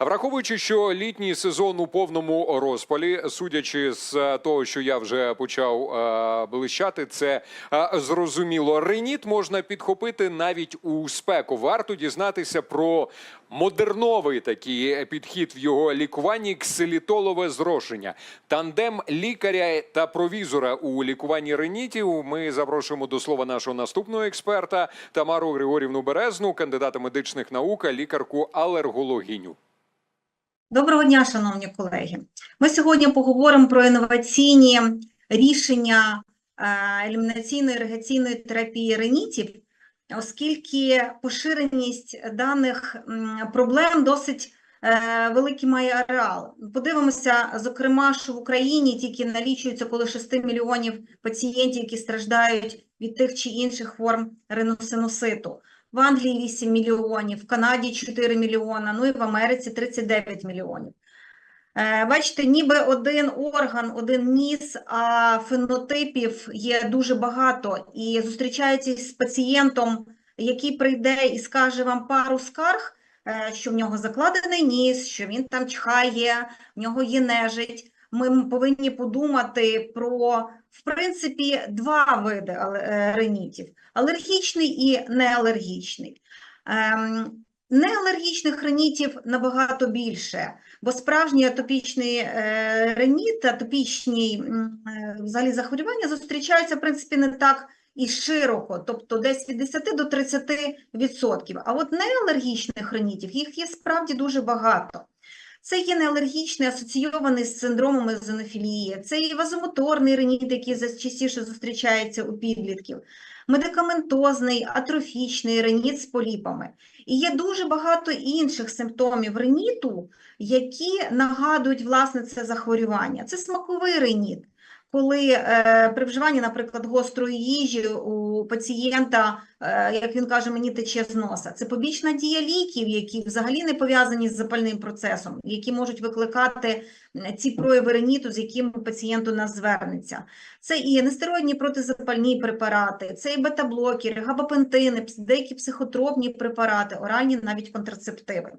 Враховуючи, що літній сезон у повному розпалі, судячи з е, того, що я вже почав е, блищати, це е, зрозуміло. Реніт можна підхопити навіть у спеку. Варто дізнатися про модерновий такий підхід в його лікуванні ксилітолове зрошення. Тандем лікаря та провізора у лікуванні ренітів. Ми запрошуємо до слова нашого наступного експерта Тамару Григорівну Березну, кандидата медичних наук, лікарку алергологіню. Доброго дня, шановні колеги. Ми сьогодні поговоримо про інноваційні рішення е, елімінаційної іригаційної терапії ренітів, оскільки поширеність даних проблем досить е, великий має ареал. Подивимося, зокрема, що в Україні тільки налічується коло 6 мільйонів пацієнтів, які страждають від тих чи інших форм риносинуситу. В Англії 8 мільйонів, в Канаді 4 мільйона, ну і в Америці 39 мільйонів. Е, Бачите, ніби один орган, один ніс, а фенотипів є дуже багато. І зустрічаєтесь з пацієнтом, який прийде і скаже вам пару скарг, е, що в нього закладений ніс, що він там чхає, в нього є нежить. Ми повинні подумати про, в принципі, два види е, ринітів – алергічний і неалергічний. Ем, Неалергічних ринітів набагато більше, бо справжній атопічний е, реніт, атопічні е, взагалі захворювання зустрічаються, в принципі, не так і широко, тобто десь від 10 до 30 відсотків. А от неалергічних ринітів, їх є справді дуже багато. Це є неалергічний, асоційований з синдромом езонофілії, це є вазомоторний реніт, який частіше зустрічається у підлітків, медикаментозний, атрофічний реніт з поліпами. І є дуже багато інших симптомів реніту, які нагадують власне це захворювання. Це смаковий реніт, коли е, при вживанні, наприклад, гострої їжі у пацієнта, е, як він каже, мені тече з носа. Це побічна дія ліків, які взагалі не пов'язані з запальним процесом, які можуть викликати ці прояви реніту, з якими пацієнт у нас звернеться. Це і нестероїдні протизапальні препарати, це і бета-блокери, габапентини, деякі психотропні препарати, оральні навіть контрацептиви.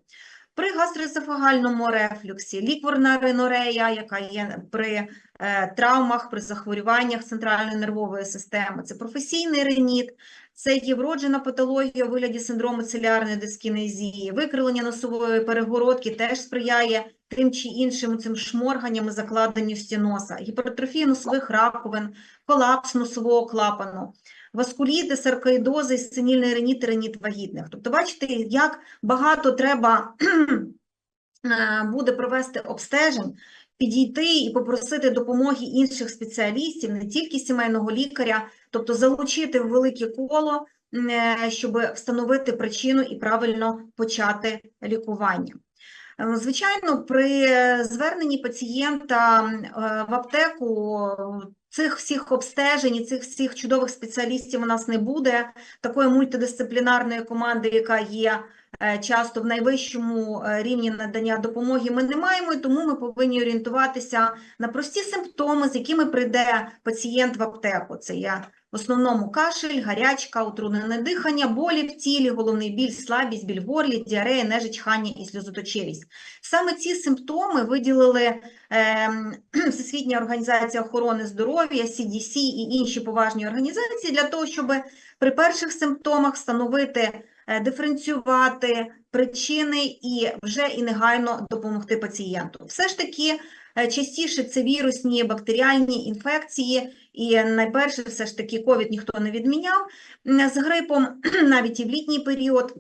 При гастроесофагальному рефлюксі, лікворна ринорея, яка є при е, травмах, при захворюваннях центральної нервової системи, це професійний реніт, це є вроджена патологія у вигляді синдрому целярної дискінезії, викривлення носової перегородки теж сприяє тим чи іншим цим шморганням і закладеністю носа, гіпертрофія носових раковин, колапс носового клапану, васкуліти, саркоїдози, сценільний реніт, реніт вагітних. Тобто, бачите, як багато треба е, буде провести обстежень, підійти і попросити допомоги інших спеціалістів, не тільки сімейного лікаря, тобто залучити в велике коло, е, щоб встановити причину і правильно почати лікування. Е, Звичайно, при зверненні пацієнта в аптеку цих всіх обстежень, і цих всіх чудових спеціалістів у нас не буде. Такої мультидисциплінарної команди, яка є е, часто в найвищому е, рівні надання допомоги, ми не маємо, і тому ми повинні орієнтуватися на прості симптоми, з якими прийде пацієнт в аптеку. Це є в основному кашель, гарячка, утруднене дихання, болі в тілі, головний біль, слабість, біль в горлі, діарея, нежить, чхання і сльозоточивість. Саме ці симптоми виділили ем, Всесвітня організація охорони здоров'я, CDC і інші поважні організації для того, щоб при перших симптомах встановити, е, диференціювати причини і вже і негайно допомогти пацієнту. Все ж таки, е, частіше це вірусні бактеріальні інфекції, і найперше, все ж таки, ковід ніхто не відміняв. З грипом навіть і в літній період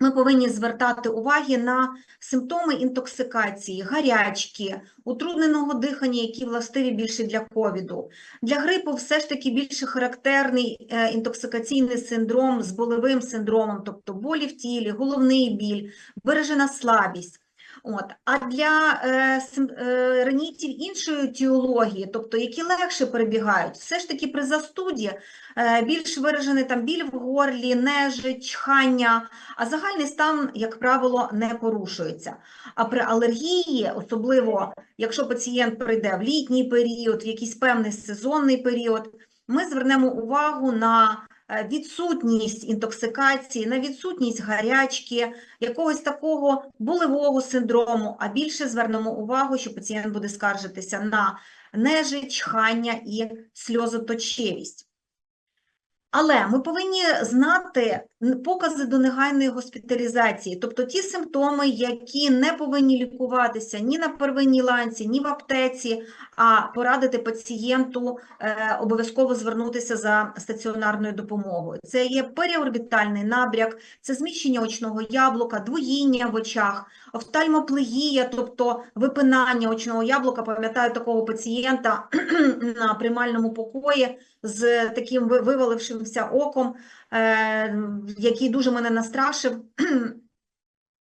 ми повинні звертати уваги на симптоми інтоксикації, гарячки, утрудненого дихання, які властиві більше для ковіду. Для грипу все ж таки більше характерний е, інтоксикаційний синдром з болевим синдромом, тобто болі в тілі, головний біль, виражена слабість. От. А для е, е, ренітів іншої етіології, тобто які легше перебігають, все ж таки при застуді е, більш виражений там біль в горлі, нежить, чхання, а загальний стан, як правило, не порушується. А при алергії, особливо якщо пацієнт прийде в літній період, в якийсь певний сезонний період, ми звернемо увагу на відсутність інтоксикації, на відсутність гарячки, якогось такого болевого синдрому, а більше звернемо увагу, що пацієнт буде скаржитися на нежить, чхання і сльозоточивість. Але ми повинні знати покази до негайної госпіталізації, тобто ті симптоми, які не повинні лікуватися ні на первинній ланці, ні в аптеці, а порадити пацієнту е, обов'язково звернутися за стаціонарною допомогою. Це є періорбітальний набряк, це зміщення очного яблука, двоїння в очах, офтальмоплегія, тобто випинання очного яблука. Пам'ятаю такого пацієнта на приймальному покої з таким ви- вивалившимся оком, е, який дуже мене настрашив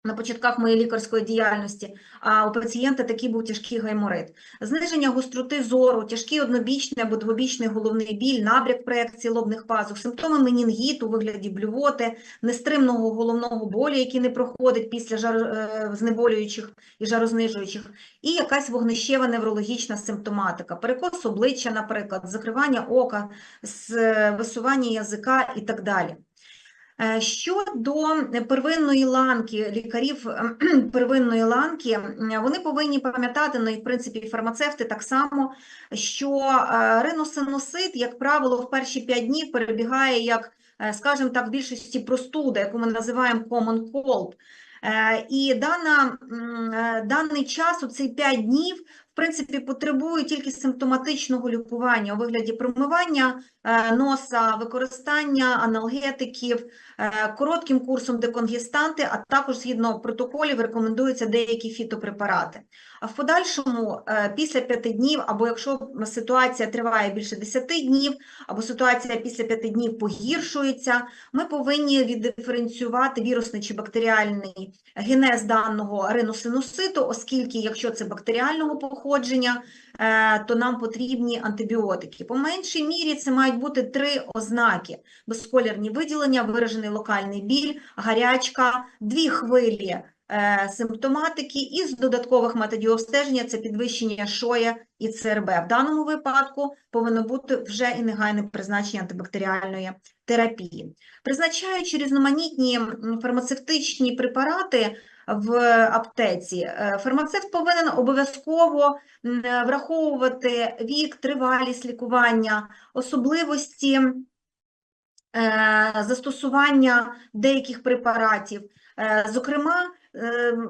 на початках моєї лікарської діяльності, а у пацієнта такий був тяжкий гайморит. Зниження гостроти зору, тяжкий однобічний або двобічний головний біль, набряк проекції лобних пазух, симптоми менінгіту у вигляді блювоти, нестримного головного болю, який не проходить після жар... е, знеболюючих і жарознижуючих, і якась вогнищева неврологічна симптоматика, перекос обличчя, наприклад, закривання ока, е, висування язика і так далі. Е, Щодо первинної ланки, лікарів ем, первинної ланки, вони повинні пам'ятати, ну і в принципі фармацевти так само, що е, риносинусит, як правило, в перші 5 днів перебігає як, е, скажімо так, в більшості простуда, яку ми називаємо common cold. Е, І дана, е, даний час, у ці 5 днів, в принципі, потребує тільки симптоматичного лікування у вигляді промивання е, носа, використання аналгетиків, е, коротким курсом деконгестанти, а також згідно протоколів рекомендуються деякі фітопрепарати. А в подальшому, е, після 5 днів, або якщо ситуація триває більше 10 днів, або ситуація після 5 днів погіршується, ми повинні віддиференціювати вірусний чи бактеріальний генез даного риносинуситу, оскільки якщо це бактеріального походження, е, то нам потрібні антибіотики. По меншій мірі це мають бути три ознаки: безколірні виділення, виражений локальний біль, гарячка, дві хвилі е, симптоматики і з додаткових методів обстеження це підвищення шоя і ЦРБ. В даному випадку повинно бути вже і негайне призначення антибактеріальної терапії. Призначаючи різноманітні фармацевтичні препарати в аптеці, е, фармацевт повинен обов'язково враховувати вік, тривалість лікування, особливості е, застосування деяких препаратів. Е, Зокрема,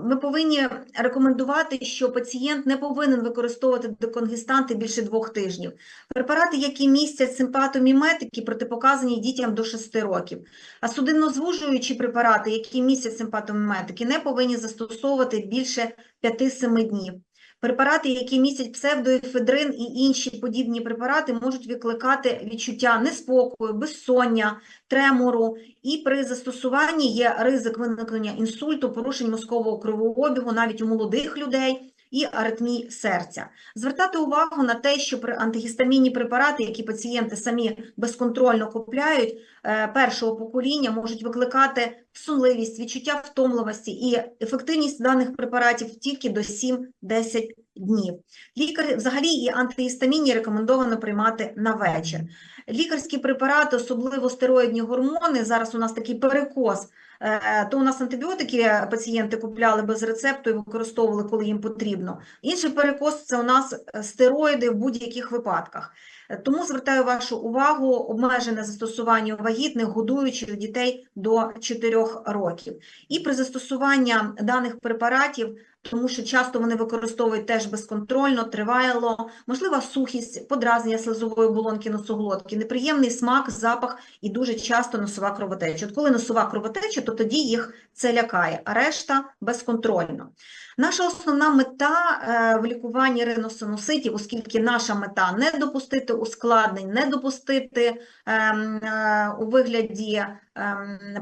ми повинні рекомендувати, що пацієнт не повинен використовувати деконгестанти більше двох тижнів. Препарати, які містять симпатоміметики, протипоказані дітям до 6 років. А судиннозвужуючі препарати, які містять симпатоміметики, не повинні застосовувати більше 5-7 днів. Препарати, які містять псевдоефедрин і інші подібні препарати, можуть викликати відчуття неспокою, безсоння, тремору, і при застосуванні є ризик виникнення інсульту, порушень мозкового кровообігу навіть у молодих людей і аритмій серця. Звертати увагу на те, що при антигістамінні препарати, які пацієнти самі безконтрольно купляють, е, першого покоління можуть викликати сонливість, відчуття втомливості і ефективність даних препаратів тільки до 7-10 днів. Лікар взагалі і антигістамінні рекомендовано приймати на вечір. Лікарські препарати, особливо стероїдні гормони, зараз у нас такий перекос, то у нас антибіотики пацієнти купляли без рецепту і використовували, коли їм потрібно. Інший перекос – це у нас е, стероїди в будь-яких випадках. Е, Тому звертаю вашу увагу обмежене застосування вагітних, годуючих дітей до 4 років. І при застосуванні даних препаратів, тому що часто вони використовують теж безконтрольно, тривало, можлива сухість, подразнення слизової оболонки носоглотки, неприємний смак, запах і дуже часто носова кровотеча. От коли носова кровотеча, то тоді їх це лякає, а решта безконтрольно. Наша основна мета е, в лікуванні риносинуситів, оскільки наша мета не допустити ускладнень, не допустити ем, е, у вигляді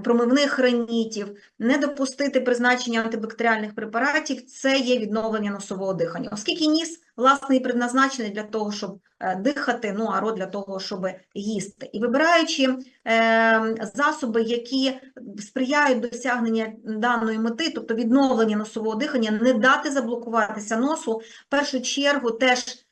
промивних ринітів, не допустити призначення антибактеріальних препаратів, це є відновлення носового дихання. Оскільки ніс, власне, і предназначений для того, щоб е, дихати, ну, а рот для того, щоб їсти. І вибираючи ем, засоби, які сприяють досягнення даної мети, тобто відновлення носового дихання, не дати заблокуватися носу, в першу чергу теж е,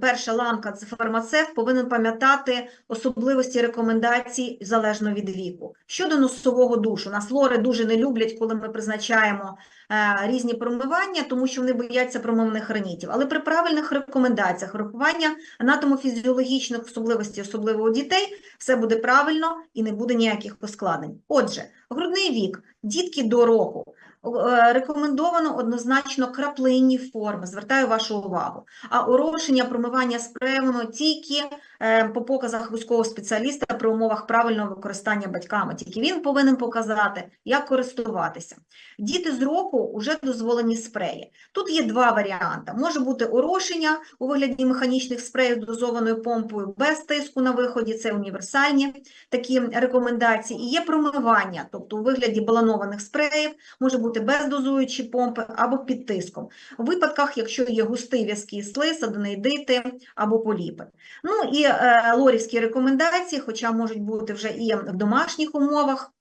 перша ланка це фармацевт, повинен пам'ятати особливості рекомендацій залежно від віку. Щодо носового душу, нас лори дуже не люблять, коли ми призначаємо е, різні промивання, тому що вони бояться промовних ренітів. Але при правильних рекомендаціях врахування анатомофізіологічних особливостей, особливо у дітей, все буде правильно і не буде ніяких ускладнень. Отже, грудний вік, дітки до року. Е, Рекомендовано однозначно краплинні форми, звертаю вашу увагу. А орошення, промивання спреями тільки е, по показах вузького спеціаліста при умовах правильного використання батьками. Тільки він повинен показати, як користуватися. Діти з року вже дозволені спреї. Тут є два варіанти. Може бути орошення у вигляді механічних спреїв дозованою помпою без тиску на виході, це універсальні такі рекомендації. І є промивання, тобто у вигляді баланованих спреїв, може бути бездозуючі помпи або під тиском. У випадках, якщо є густий в'язкий слиз, аденоїдити або поліпи. Ну і е, лорівські рекомендації, хоча можуть бути вже і в домашніх умовах,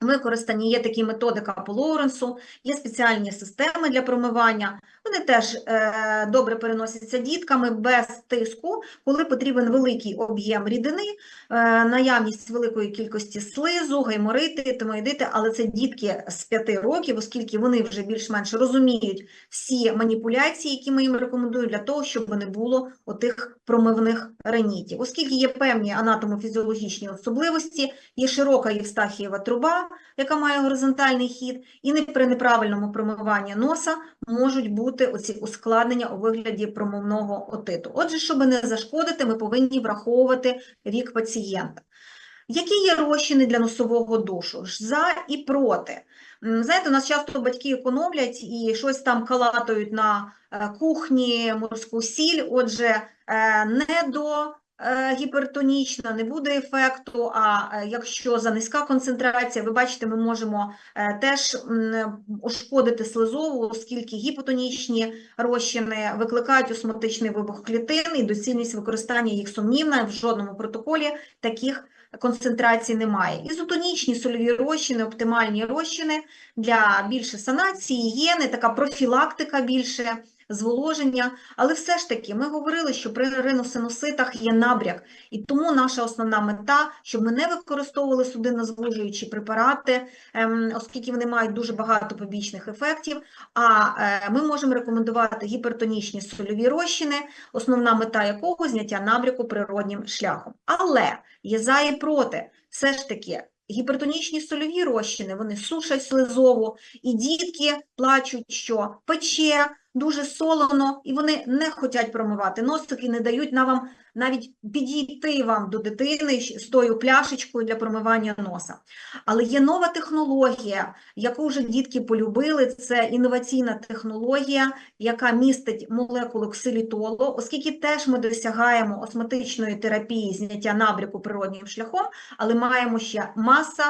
Використані є такі методика по Лоуренсу, є спеціальні системи для промивання. Вони теж е, добре переносяться дітками без тиску, коли потрібен великий об'єм рідини, е, наявність великої кількості слизу, гайморити, тимоїдити, але це дітки з 5 років, оскільки вони вже більш-менш розуміють всі маніпуляції, які ми їм рекомендуємо для того, щоб не було отих промивних ренітів. Оскільки є певні анатомофізіологічні особливості, є широка євстахієва труба, яка має горизонтальний хід, і при неправильному промиванні носа можуть бути оці ускладнення у вигляді промовного отиту. Отже, щоб не зашкодити, ми повинні враховувати вік пацієнта. Які є розчини для носового душу? За і проти. Знаєте, у нас часто батьки економлять і щось там калатають на е, кухні, морську сіль, отже, е, не до гіпертонічна, не буде ефекту, а е, якщо за низька концентрація, ви бачите, ми можемо е, теж ушкодити слизову, оскільки гіпотонічні розчини викликають осмотичний вибух клітин і доцільність використання їх сумнівна, в жодному протоколі таких концентрацій немає. Ізотонічні сольові розчини, оптимальні розчини для більше санації, гігієни, така профілактика більше, зволоження. Але все ж таки ми говорили, що при риносинуситах є набряк, і тому наша основна мета, щоб ми не використовували судиннозвужуючі препарати, ем, оскільки вони мають дуже багато побічних ефектів. А е, ми можемо рекомендувати гіпертонічні сольові розчини, основна мета якого зняття набряку природнім шляхом. Але є за і проти. Все ж таки, гіпертонічні сольові розчини, вони сушать слизову, і дітки плачуть, що пече, дуже солоно, і вони не хочуть промивати. Носик і не дають на вам навіть підійти вам до дитини з тою пляшечкою для промивання носа. Але є нова технологія, яку вже дітки полюбили, це інноваційна технологія, яка містить молекулу ксилітолу, оскільки теж ми досягаємо осмотичної терапії зняття набряку природнім шляхом, але маємо ще маса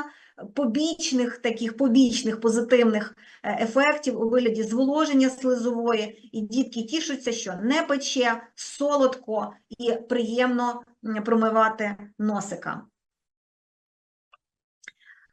побічних таких побічних позитивних е, ефектів у вигляді зволоження слизової, і дітки тішуться, що не пече, солодко і приємно промивати носика.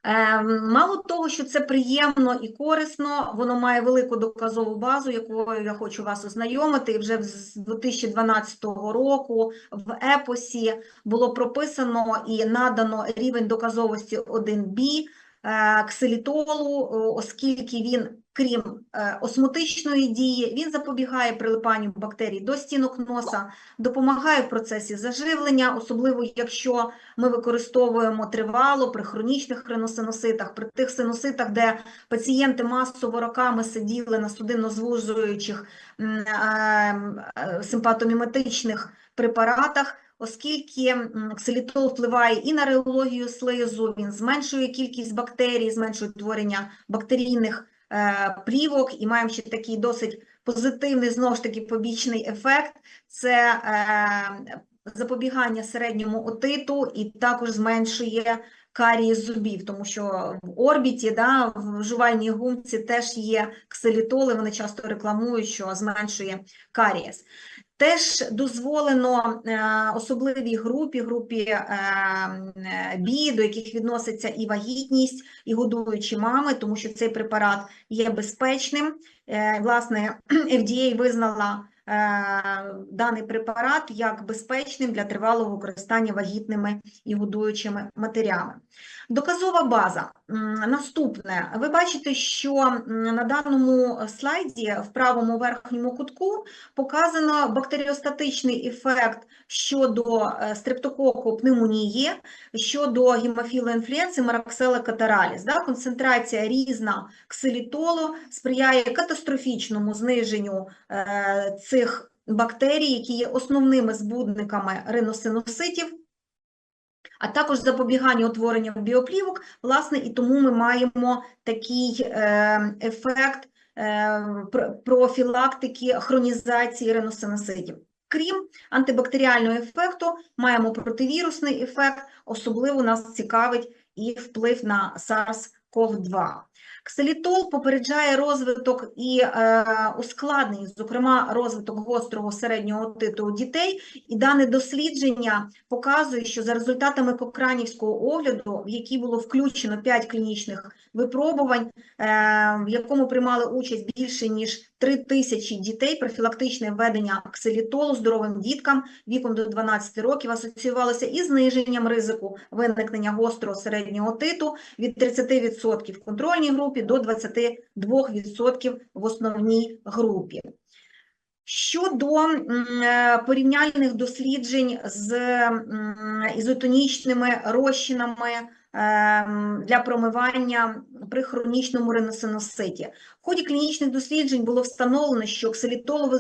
Е, Мало того, що це приємно і корисно, воно має велику доказову базу, якою я хочу вас ознайомити. І вже з 2012 року в епосі було прописано і надано рівень доказовості 1B е, ксилітолу, оскільки він, крім е, осмотичної дії, він запобігає прилипанню бактерій до стінок носа, допомагає в процесі заживлення, особливо якщо ми використовуємо тривало при хронічних риносиноситах, при тих синуситах, де пацієнти масово роками сиділи на судиннозвужуючих м, е, е, симпатоміметичних препаратах, оскільки ксилітол впливає і на реологію слизу, він зменшує кількість бактерій, зменшує творення бактерійних плівок, і маємо ще такий досить позитивний, знову ж таки, побічний ефект. Це е, запобігання середньому отиту і також зменшує карії зубів, тому що в орбіті, да, в жувальній гумці теж є ксилітоли, вони часто рекламують, що зменшує карієс. Теж дозволено е, особливій групі, групі е, е, БІ, до яких відноситься і вагітність, і годуючі мами, тому що цей препарат є безпечним. Власне, FDA визнала даний препарат як безпечним для тривалого використання вагітними і годуючими матерями. Доказова база. Наступне. Ви бачите, що на даному слайді в правому верхньому кутку показано бактеріостатичний ефект щодо е, стрептококу пневмонії, щодо гемофілоінфлюенції, мараксела катараліс. Да? Концентрація різна ксилітолу сприяє катастрофічному зниженню е, цих бактерій, які є основними збудниками риносинуситів, а також запобігання утворення біоплівок, власне, і тому ми маємо такий е, ефект е, профілактики хронізації риносинуситів. Крім антибактеріального ефекту, маємо противірусний ефект, особливо нас цікавить і вплив на SARS-CoV-2. Ксилітол попереджає розвиток і е, ускладнення, зокрема розвиток гострого середнього отиту у дітей, і дане дослідження показує, що за результатами Кокранівського огляду, в який було включено 5 клінічних випробувань, е, в якому приймали участь більше ніж 3 тисячі дітей, профілактичне введення ксилітолу здоровим діткам віком до 12 років асоціювалося із зниженням ризику виникнення гострого середнього отиту від 30% в контрольній групі до 22% в основній групі. Щодо е, порівняльних досліджень з ізотонічними розчинами ем, для промивання при хронічному риносиноситі. В ході клінічних досліджень було встановлено, що ксилітолове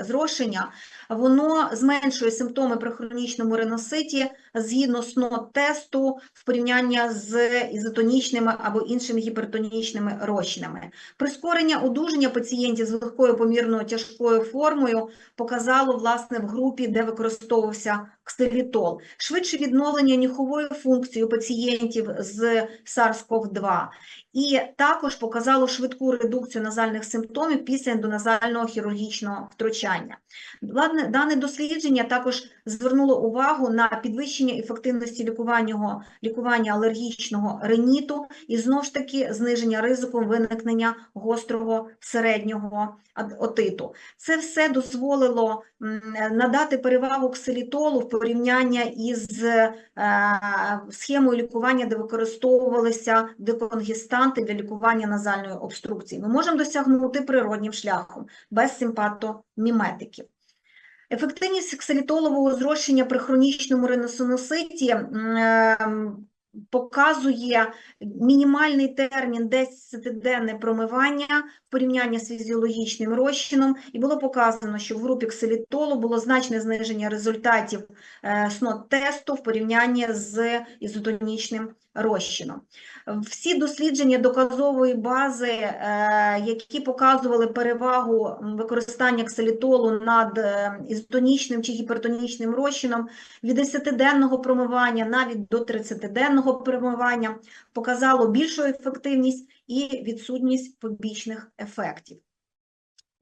зрошення воно зменшує симптоми при хронічному риноситі згідно СНОТ-тесту в порівнянні з ізотонічними або іншими гіпертонічними розчинами. Прискорення одужання пацієнтів з легкою помірною тяжкою формою показало власне в групі, де використовувався ксилітол. Швидше відновлення нюхової функції у пацієнтів з SARS-CoV-2 і також показало швидку редукцію назальних симптомів після ендоназального хірургічного втручання. Дане дослідження також звернуло увагу на підвищення ефективності лікування, лікування алергічного риніту і знову ж таки зниження ризику виникнення гострого середнього отиту. Це все дозволило надати перевагу ксилітолу в порівняння із е, схемою лікування, де використовувалися деконгістанти для лікування назальної обструкції. Ми можемо досягнути природнім шляхом без симпатоміметиків. Ефективність ксилітолового зрощення при хронічному риносинуситі ем, показує мінімальний термін 10-денне промивання в порівнянні з фізіологічним розчином, і було показано, що в групі ксилітолу було значне зниження результатів е, СНОТ-тесту в порівнянні з ізотонічним розчином. Всі дослідження доказової бази, е, які показували перевагу використання ксилітолу над е, ізотонічним чи гіпертонічним розчином, від 10-денного промивання навіть до 30-денного промивання показало більшу ефективність і відсутність побічних ефектів.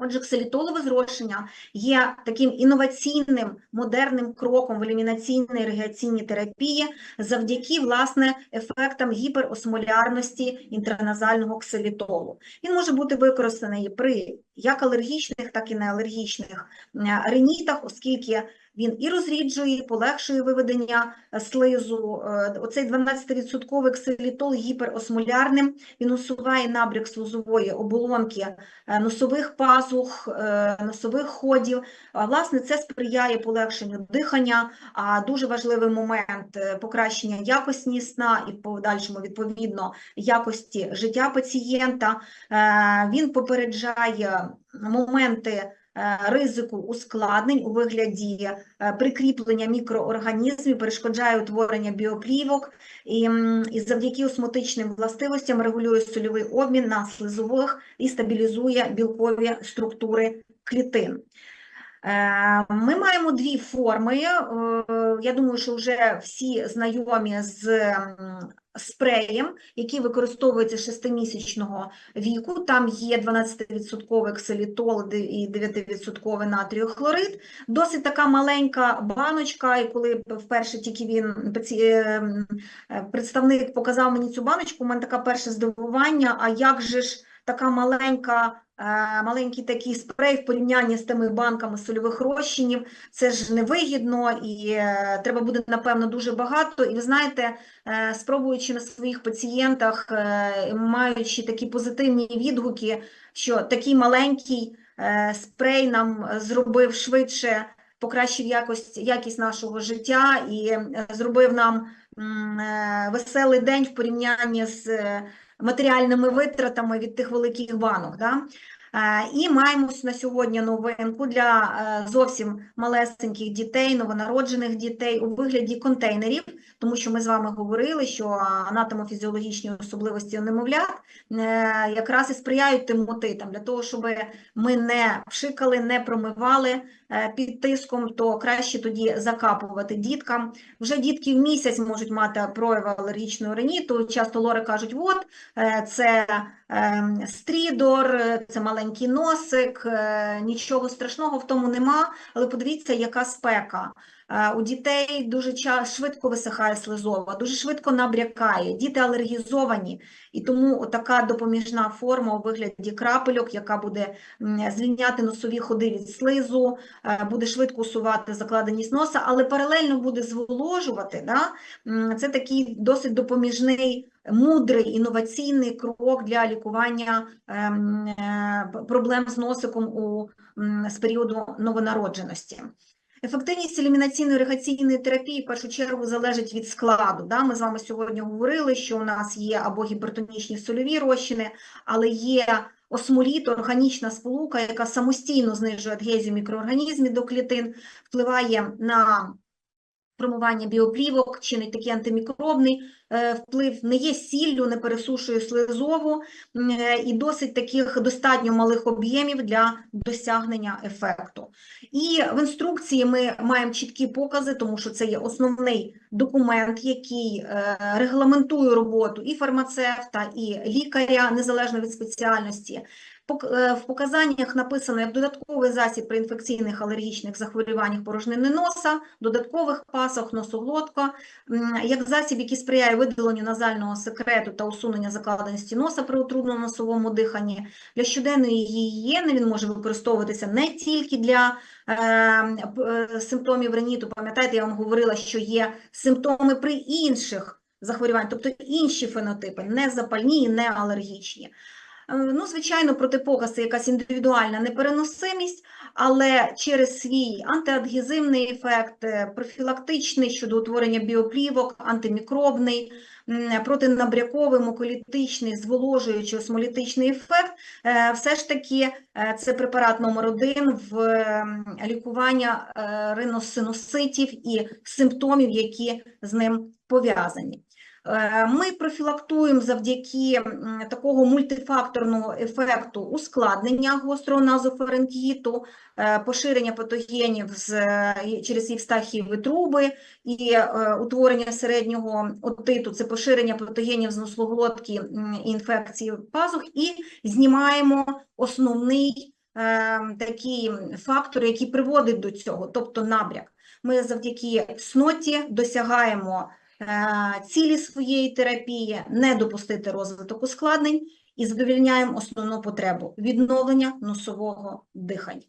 Отже, ксилітолове зрошення є таким інноваційним модерним кроком в елімінаційній регіаційній терапії завдяки власне ефектам гіперосмолярності інтраназального ксилітолу. Він може бути використаний при як алергічних, так і неалергічних ринітах, оскільки він і розріджує, і полегшує виведення е, слизу. Е, Оцей 12% ксилітол гіперосмолярним, він усуває набряк слизової оболонки е, носових пазух, носових ходів. Власне, це сприяє полегшенню дихання, а дуже важливий момент покращення якості сна і в подальшому, відповідно, якості життя пацієнта. Він попереджає моменти ризику ускладнень у вигляді е, прикріплення мікроорганізмів, перешкоджає утворення біоплівок і, і завдяки осмотичним властивостям регулює сольовий обмін на слизових і стабілізує білкові структури клітин. Е, Ми маємо дві форми. е, Я думаю, що вже всі знайомі з спреєм, який використовується з 6-місячного віку. Там є 12% ксилітол і 9% натріохлорид. Досить така маленька баночка, і коли вперше тільки він е, представник показав мені цю баночку, у мене таке перше здивування, а як же ж така маленька маленький такий спрей в порівнянні з тими банками сольових розчинів. Це ж невигідно і е, треба буде, напевно, дуже багато. І ви знаєте, е, спробуючи на своїх пацієнтах, е, маючи такі позитивні відгуки, що такий маленький е, спрей нам е, зробив швидше, покращив якість, якість нашого життя і е, зробив нам е, веселий день в порівнянні з е, матеріальними витратами від тих великих банок. Да? Е, І маємо на сьогодні новинку для е, зовсім малесеньких дітей, новонароджених дітей у вигляді контейнерів, тому що ми з вами говорили, що анатомофізіологічні особливості немовлят е, якраз і сприяють тим мотитам для того, щоб ми не пшикали, не промивали під тиском, то краще тоді закапувати діткам. Вже дітки в місяць можуть мати прояви алергічного риніту. Часто лори кажуть, от е, це ем, стрідор, е, це маленький носик, е, нічого страшного в тому нема, але подивіться, яка спека. У дітей дуже швидко висихає слизова, дуже швидко набрякає, діти алергізовані, і тому така допоміжна форма у вигляді крапельок, яка буде звільняти носові ходи від слизу, е, буде швидко усувати закладеність носа, але паралельно буде зволожувати. Да? Це такий досить допоміжний, мудрий, інноваційний крок для лікування ем, е, проблем з носиком у, з періоду новонародженості. Ефективність елімінаційної регаційної терапії в першу чергу залежить від складу. Да? Ми з вами сьогодні говорили, що у нас є або гіпертонічні сольові розчини, але є осмоліт, органічна сполука, яка самостійно знижує адгезію мікроорганізмів до клітин, впливає на формування біоплівок, чинить такий антимікробний е, вплив, не є сіллю, не пересушує слизову е, і досить таких достатньо малих об'ємів для досягнення ефекту. І в інструкції ми маємо чіткі покази, тому що це є основний документ, який е, регламентує роботу і фармацевта, і лікаря, незалежно від спеціальності. Е, В показаннях написано як додатковий засіб при інфекційних алергічних захворюваннях порожнини носа, додаткових пасах, носоглотка, як засіб, який сприяє видаленню назального секрету та усунення закладеності носа при утрудненому носовому диханні. Для щоденної гігієни він може використовуватися не тільки для е, е, симптомів реніту. Пам'ятаєте, я вам говорила, що є симптоми при інших захворюваннях, тобто інші фенотипи, не запальні і не алергічні. Е, Ну, звичайно, протипоказ це якась індивідуальна непереносимість, але через свій антиадгезивний ефект, е, профілактичний щодо утворення біоплівок, антимікробний, протинабряковий, муколітичний, зволожуючий, осмолітичний ефект, е, все ж таки це препарат номер один в лікування риносинуситів і симптомів, які з ним пов'язані. Е, Ми профілактуємо завдяки такого мультифакторного ефекту ускладнення гострого назофарингіту, е, поширення патогенів з, е, через євстахієві труби і утворення середнього отиту, це поширення патогенів з і інфекції пазух, і знімаємо основний такий фактор, який приводить до цього, тобто набряк. Ми завдяки сноті досягаємо цілі своєї терапії, не допустити розвиток ускладнень і задовільняємо основну потребу відновлення носового дихання.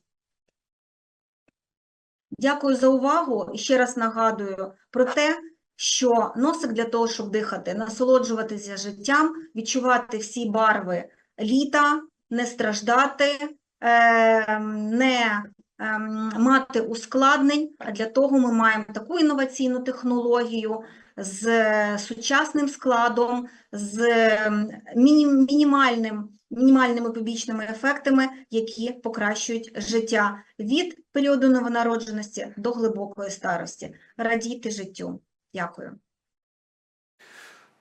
Дякую за увагу. І ще раз нагадую про те, що носик для того, щоб дихати, насолоджуватися життям, відчувати всі барви літа, не страждати, е, не ем, мати ускладнень. А для того ми маємо таку інноваційну технологію з е, сучасним складом, з мінімальним, мінімальними побічними ефектами, які покращують життя від періоду новонародженості до глибокої старості. Радійте життю. Дякую.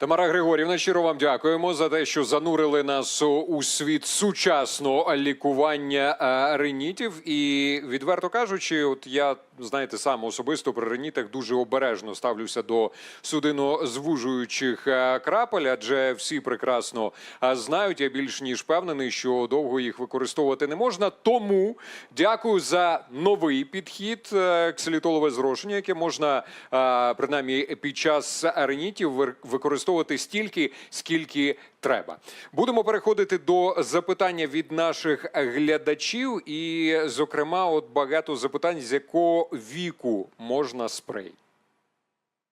Тамара Григорівна, щиро вам дякуємо за те, що занурили нас у- світ сучасного лікування е, ринітів. І відверто кажучи, от я знаєте, сам особисто при ринітах дуже обережно ставлюся до судинозвужуючих е, крапель, адже всі прекрасно е, знають. Я більш ніж впевнений, що довго їх використовувати не можна. Тому дякую за новий підхід е, ксилітолове зрошення, яке можна принаймні під час ринітів вир- використовувати використовувати стільки, скільки треба. Будемо переходити до запитання від наших глядачів, і, зокрема, от багато запитань, з якого віку можна спрей.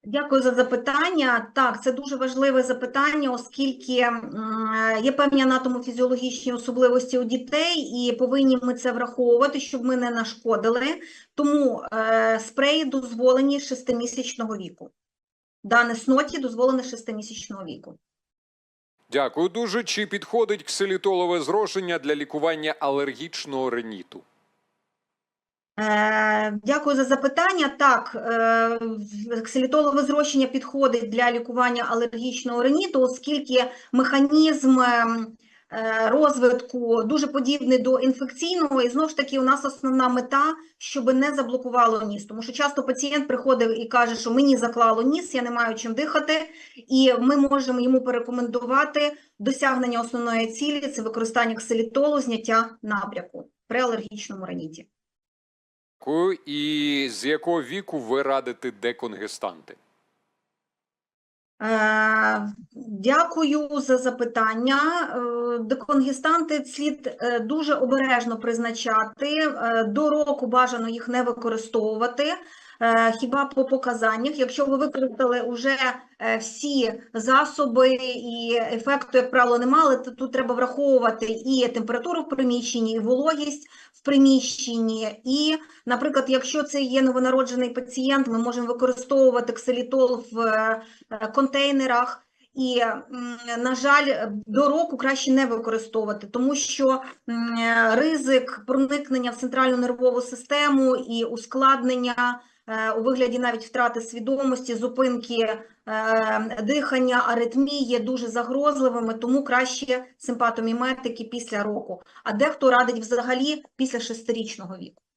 Дякую за запитання. Так, це дуже важливе запитання, оскільки є певні анатомофізіологічні особливості у дітей, і повинні ми це враховувати, щоб ми не нашкодили. Тому е, спреї дозволені з 6-місячного віку. Дане сноті дозволене шестимісячного віку. Дякую дуже. Чи підходить ксилітолове зрошення для лікування алергічного реніту? Е, Дякую за запитання. Так, е, ксилітолове зрощення підходить для лікування алергічного реніту, оскільки механізм ем, е, розвитку дуже подібний до інфекційного, і знову ж таки у нас основна мета, щоб не заблокувало ніс. Тому що часто пацієнт приходить і каже, що мені заклало ніс, я не маю чим дихати, і ми можемо йому порекомендувати досягнення основної цілі – це використання ксилітолу, зняття набряку при алергічному. Дякую. І з якого віку ви радите деконгестанти? Е, Дякую за запитання. Е, Деконгестанти слід е, дуже обережно призначати. До року бажано їх не використовувати. Е, Хіба по показаннях, якщо ви використали вже е, всі засоби і ефекту, як правило, не мали, то тут треба враховувати і температуру в приміщенні, і вологість в приміщенні, і Наприклад, якщо це є новонароджений пацієнт, ми можемо використовувати ксилітол в е, контейнерах. І, на жаль, до року краще не використовувати, тому що ризик проникнення в центральну нервову систему і ускладнення у вигляді навіть втрати свідомості, зупинки е, дихання, аритмії є дуже загрозливими, тому краще симпатоміметики після року. А дехто радить взагалі після шестирічного віку.